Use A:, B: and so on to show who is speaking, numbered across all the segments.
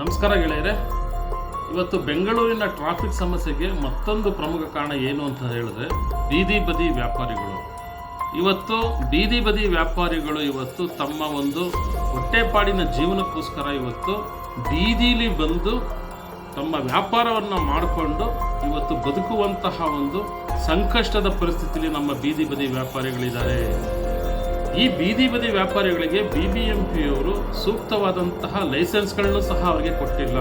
A: ನಮಸ್ಕಾರ ಗೆಳೆಯರೆ. ಇವತ್ತು ಬೆಂಗಳೂರಿನ ಟ್ರಾಫಿಕ್ ಸಮಸ್ಯೆಗೆ ಮತ್ತೊಂದು ಪ್ರಮುಖ ಕಾರಣ ಏನು ಅಂತ ಹೇಳಿದ್ರೆ ಬೀದಿ ಬದಿ ವ್ಯಾಪಾರಿಗಳು. ಇವತ್ತು ಬೀದಿ ಬದಿ ವ್ಯಾಪಾರಿಗಳು ಇವತ್ತು ತಮ್ಮ ಒಂದು ಹೊಟ್ಟೆಪಾಡಿನ ಜೀವನಕ್ಕೋಸ್ಕರ ಇವತ್ತು ಬೀದಿಲಿ ಬಂದು ತಮ್ಮ ವ್ಯಾಪಾರವನ್ನು ಮಾಡಿಕೊಂಡು ಇವತ್ತು ಬದುಕುವಂತಹ ಒಂದು ಸಂಕಷ್ಟದ ಪರಿಸ್ಥಿತಿಯಲ್ಲಿ ನಮ್ಮ ಬೀದಿ ಬದಿ ವ್ಯಾಪಾರಿಗಳಿದ್ದಾರೆ. ಈ ಬೀದಿ ಬದಿ ವ್ಯಾಪಾರಿಗಳಿಗೆ ಬಿ ಬಿ ಎಂ ಪಿಯವರು ಸೂಕ್ತವಾದಂತಹ ಲೈಸೆನ್ಸ್ಗಳನ್ನು ಸಹ ಅವರಿಗೆ ಕೊಟ್ಟಿಲ್ಲ.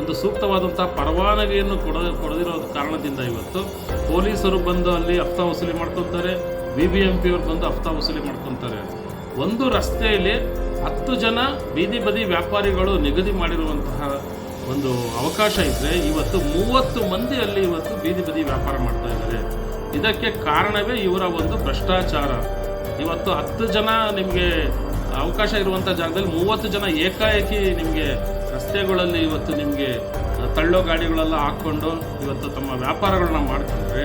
A: ಒಂದು ಸೂಕ್ತವಾದಂತಹ ಪರವಾನಗಿಯನ್ನು ಕೊಡ, ಕೊಡದಿರೋ ಕಾರಣದಿಂದ ಇವತ್ತು ಪೊಲೀಸರು ಬಂದು ಅಲ್ಲಿ ಹಫ್ತಾ ವಸೂಲಿ ಮಾಡ್ಕೊತಾರೆ, ಬಿ ಬಿ ಎಂ ಪಿಯವರು ಬಂದು ಹಫ್ತಾ ವಸೂಲಿ ಮಾಡ್ಕೊತಾರೆ. ಒಂದು ರಸ್ತೆಯಲ್ಲಿ ಹತ್ತು ಜನ ಬೀದಿ ಬದಿ ವ್ಯಾಪಾರಿಗಳು ನಿಗದಿ ಮಾಡಿರುವಂತಹ ಒಂದು ಅವಕಾಶ ಇದ್ದರೆ ಇವತ್ತು ಮೂವತ್ತು ಮಂದಿ ಅಲ್ಲಿ ಇವತ್ತು ಬೀದಿ ಬದಿ ವ್ಯಾಪಾರ ಮಾಡ್ತಾ ಇದ್ದಾರೆ. ಇದಕ್ಕೆ ಕಾರಣವೇ ಇವರ ಒಂದು ಭ್ರಷ್ಟಾಚಾರ. ಇವತ್ತು ಹತ್ತು ಜನ ನಿಮಗೆ ಅವಕಾಶ ಇರುವಂಥ ಜಾಗದಲ್ಲಿ ಮೂವತ್ತು ಜನ ಏಕಾಏಕಿ ನಿಮಗೆ ರಸ್ತೆಗಳಲ್ಲಿ ಇವತ್ತು ನಿಮಗೆ ತಳ್ಳೋ ಗಾಡಿಗಳೆಲ್ಲ ಹಾಕ್ಕೊಂಡು ಇವತ್ತು ತಮ್ಮ ವ್ಯಾಪಾರಗಳನ್ನ ಮಾಡ್ಕೊಂಡ್ರೆ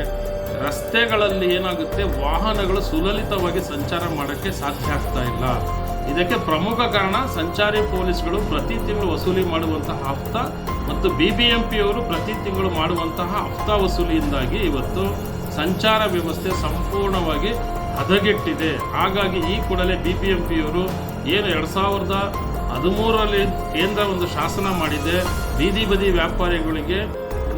A: ರಸ್ತೆಗಳಲ್ಲಿ ಏನಾಗುತ್ತೆ? ವಾಹನಗಳು ಸುಲಲಿತವಾಗಿ ಸಂಚಾರ ಮಾಡೋಕ್ಕೆ ಸಾಧ್ಯ ಆಗ್ತಾ ಇಲ್ಲ. ಇದಕ್ಕೆ ಪ್ರಮುಖ ಕಾರಣ ಸಂಚಾರಿ ಪೊಲೀಸ್ಗಳು ಪ್ರತಿ ತಿಂಗಳು ವಸೂಲಿ ಮಾಡುವಂತಹ ಹಫ್ತಾ ಮತ್ತು ಬಿ ಬಿ ಎಂ ಪಿಯವರು ಪ್ರತಿ ತಿಂಗಳು ಮಾಡುವಂತಹ ಹಫ್ತಾ ವಸೂಲಿಯಿಂದಾಗಿ ಇವತ್ತು ಸಂಚಾರ ವ್ಯವಸ್ಥೆ ಸಂಪೂರ್ಣವಾಗಿ ಹದಗೆಟ್ಟಿದೆ. ಹಾಗಾಗಿ ಈ ಕೂಡಲೇ ಬಿ ಪಿ ಎಂ ಪಿಯವರು ಏನು ಎರಡು ಸಾವಿರದ ಹದಿಮೂರರಲ್ಲಿ ಕೇಂದ್ರ ಒಂದು ಶಾಸನ ಮಾಡಿದೆ, ಬೀದಿ ಬದಿ ವ್ಯಾಪಾರಿಗಳಿಗೆ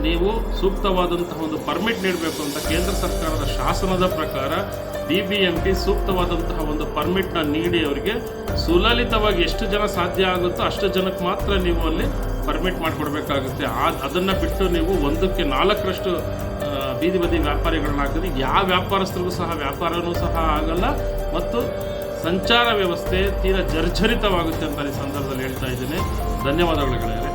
A: ನೀವು ಸೂಕ್ತವಾದಂತಹ ಒಂದು ಪರ್ಮಿಟ್ ನೀಡಬೇಕು ಅಂತ ಕೇಂದ್ರ ಸರ್ಕಾರದ ಶಾಸನದ ಪ್ರಕಾರ ಬಿ ಬಿ ಎಂ ಪಿ ಸೂಕ್ತವಾದಂತಹ ಒಂದು ಪರ್ಮಿಟ್ನ ನೀಡಿ ಅವರಿಗೆ ಸುಲಲಿತವಾಗಿ ಎಷ್ಟು ಜನ ಸಾಧ್ಯ ಆಗುತ್ತೋ ಅಷ್ಟು ಜನಕ್ಕೆ ಮಾತ್ರ ನೀವು ಅಲ್ಲಿ ಪರ್ಮಿಟ್ ಮಾಡಿಕೊಡ್ಬೇಕಾಗುತ್ತೆ. ಆ, ಅದನ್ನು ಬಿಟ್ಟು ನೀವು ಒಂದಕ್ಕೆ ನಾಲ್ಕರಷ್ಟು ಬೀದಿ ಬದಿ ವ್ಯಾಪಾರಿಗಳನ್ನ ಹಾಕಿದ್ರೆ ಯಾವ ವ್ಯಾಪಾರಸ್ಥರಿಗೂ ಸಹ ವ್ಯಾಪಾರವೂ ಸಹ ಆಗಲ್ಲ ಮತ್ತು ಸಂಚಾರ ವ್ಯವಸ್ಥೆ ತೀರಾ ಜರ್ಜರಿತವಾಗುತ್ತೆ ಅಂತ ಈ ಸಂದರ್ಭದಲ್ಲಿ ಹೇಳ್ತಾ ಇದ್ದೀನಿ. ಧನ್ಯವಾದಗಳು ಗೆಳೆಯರೆ.